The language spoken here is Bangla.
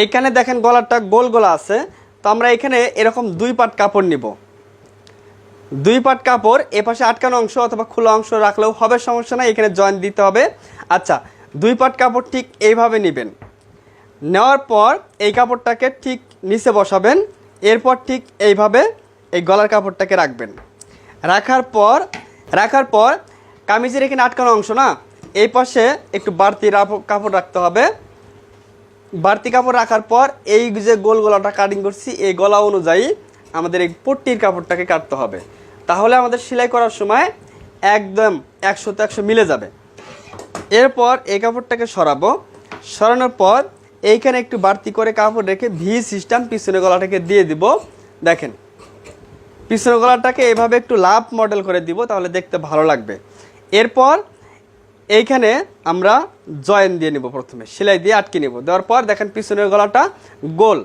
এইখানে দেখেন গলাটা গোল গোলা আছে। তো আমরা এখানে এরকম দুই পাট কাপড় নিব। দুই পাট কাপড় এ পাশে আটকানো অংশ অথবা খোলা অংশ রাখলেও হবে, সমস্যা নাই, এখানে জয়েন দিতে হবে। আচ্ছা দুই পাট কাপড় ঠিক এইভাবে নেবেন। নেওয়ার পর এই কাপড়টাকে ঠিক নিচে বসাবেন, এরপর ঠিক এইভাবে এই গলার কাপড়টাকে রাখবেন। রাখার পর রাখার পর কামিজের এখানে আটকানো অংশ না, এই পাশে একটু বাড়তি কাপড় রাখতে হবে। বাড়তি কাপড় রাখার পর এই যে গোল গলাটা কাটিং করছি, এই গলা অনুযায়ী আমাদের এই পট্টির কাপড়টাকে কাটতে হবে। তাহলে আমাদের সেলাই করার সময় একদম একশো তো একশো মিলে যাবে। এরপর এই কাপড়টাকে সরাবো। সরানোর পর এইখানে একটু বাড়তি করে কাপড় রেখে ভি সিস্টেম পিছনে গলাটাকে দিয়ে দিব। দেখেন পিছনে গলাটাকে এভাবে একটু লাভ মডেল করে দিব, তাহলে দেখতে ভালো লাগবে। এরপর এইখানে আমরা জয়েন দিয়ে নিব প্রথমে, সেলাই দিয়ে আটকে নিব। দেওয়ার পর দেখেন পিছনের গলাটা গোল।